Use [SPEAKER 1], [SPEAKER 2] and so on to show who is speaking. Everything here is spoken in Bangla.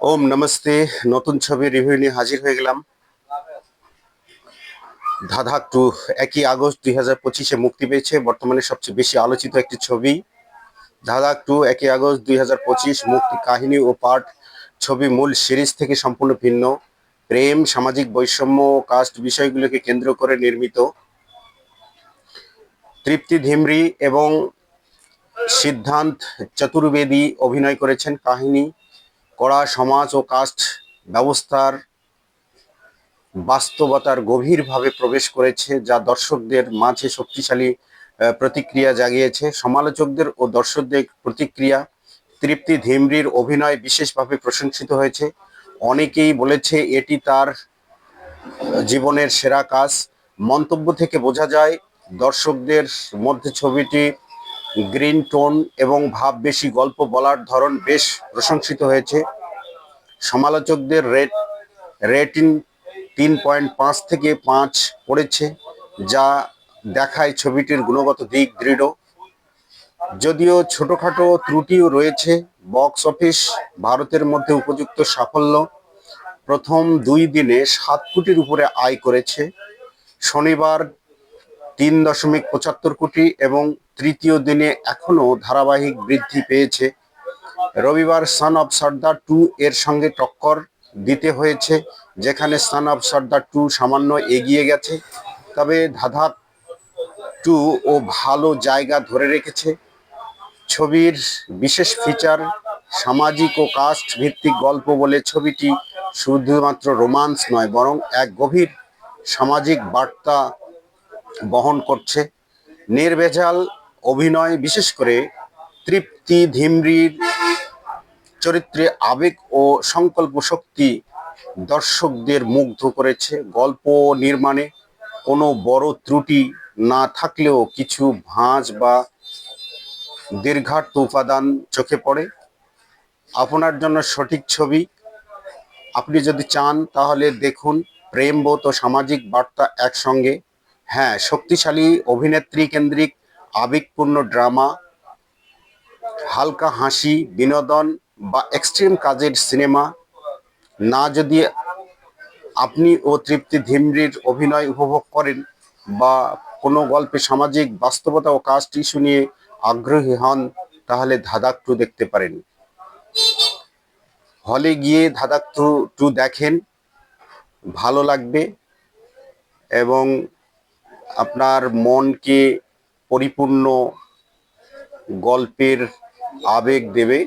[SPEAKER 1] ওম নমস্তে, নতুন ছবি রিভিউ নিয়ে হাজির হয়ে গেলাম। ধাধাক টু, একই আগস্ট দুই হাজার পঁচিশে মুক্তি পেয়েছে, বর্তমানে সবচেয়ে বেশি আলোচিত একটি ছবি। ধাধাক টু, একই আগস্ট দুই হাজার পঁচিশ মুক্তি কাহিনী ও পাঠ ছবি মূল সিরিজ থেকে সম্পূর্ণ ভিন্ন। প্রেম, সামাজিক বৈষম্য ও কাস্ট বিষয়গুলোকে কেন্দ্র করে নির্মিত। তৃপ্তি ধিমরি এবং সিদ্ধান্ত চতুর্বেদী অভিনয় করেছেন কাহিনী। কড়া সমাজ ও কাস্ট ব্যবস্থার বাস্তবতার গভীরভাবে প্রবেশ করেছে, যা দর্শকদের মাঝে শক্তিশালী প্রতিক্রিয়া জাগিয়েছে। সমালোচকদের ও দর্শকদের প্রতিক্রিয়া তৃপ্তি ধিমরির অভিনয় বিশেষভাবে প্রশংসিত হয়েছে। অনেকেই বলেছে, এটি তার জীবনের সেরা কাজ। মন্তব্য থেকে বোঝা যায়, দর্শকদের মধ্যে ছবিটি গ্রিন টোন এবং ভাব বেশি, গল্প বলার ধরন বেশ প্রশংসিত হয়েছে। সমালোচকদের রেট, রেটিং তিন পয়েন্ট পাঁচ থেকে পাঁচ পড়েছে, যা দেখায় ছবিটির গুণগত দিক দৃঢ়। যদিও ছোটখাটো ত্রুটিও রয়েছে, বক্স অফিস ভারতের মধ্যে উপযুক্ত সাফল্য। প্রথম দুই দিনে সাত কোটির উপরে আয় করেছে। শনিবার তিন দশমিক পঁচাত্তর কোটি এবং তৃতীয় দিনে এখনও ধারাবাহিক বৃদ্ধি পেয়েছে। রবিবার সান অফ সর্দার টু এর সঙ্গে টক্কর দিতে হয়েছে, যেখানে সান অফ সর্দার টু সামান্য এগিয়ে গেছে। তবে ধাধাক টু ও ভালো জায়গা ধরে রেখেছে। ছবির বিশেষ ফিচার সামাজিক ও কাস্ট ভিত্তিক গল্প বলে ছবিটি শুধুমাত্র রোমান্স নয়, বরং এক গভীর সামাজিক বার্তা বহন করছে। নির্ভেজাল অভিনয়, বিশেষ করে তৃপ্তি ধিমরির চরিত্রে আবেগ ও সংকল্প শক্তি দর্শকদের মুগ্ধ করেছে। গল্প নির্মাণে কোনো বড় ত্রুটি না থাকলেও কিছু ভাঁজ বা দীর্ঘার্থ উপাদান চোখে পড়ে। আপনার জন্য সঠিক ছবি। আপনি যদি চান তাহলে দেখুন প্রেমবোধ ও সামাজিক বার্তা একসঙ্গে। হ্যাঁ শক্তিশালী অভিনেত্রী কেন্দ্রিক আবেগপূর্ণ ড্রামা, হালকা হাসি, বিনোদন বা এক্সট্রিম কাজের সিনেমা। না যদি আপনি ও তৃপ্তি ধিমরির অভিনয় উপভোগ করেন বা কোনো গল্পে সামাজিক বাস্তবতা ও কাস্ট ইস্যু নিয়ে আগ্রহী হন, তাহলে ধাদাক টু দেখতে পারেন। হলে গিয়ে ধাদাক টু টু দেখেন, ভালো লাগবে এবং আপনার মনকে পরিপূর্ণ গল্পের আবেগ দেবে।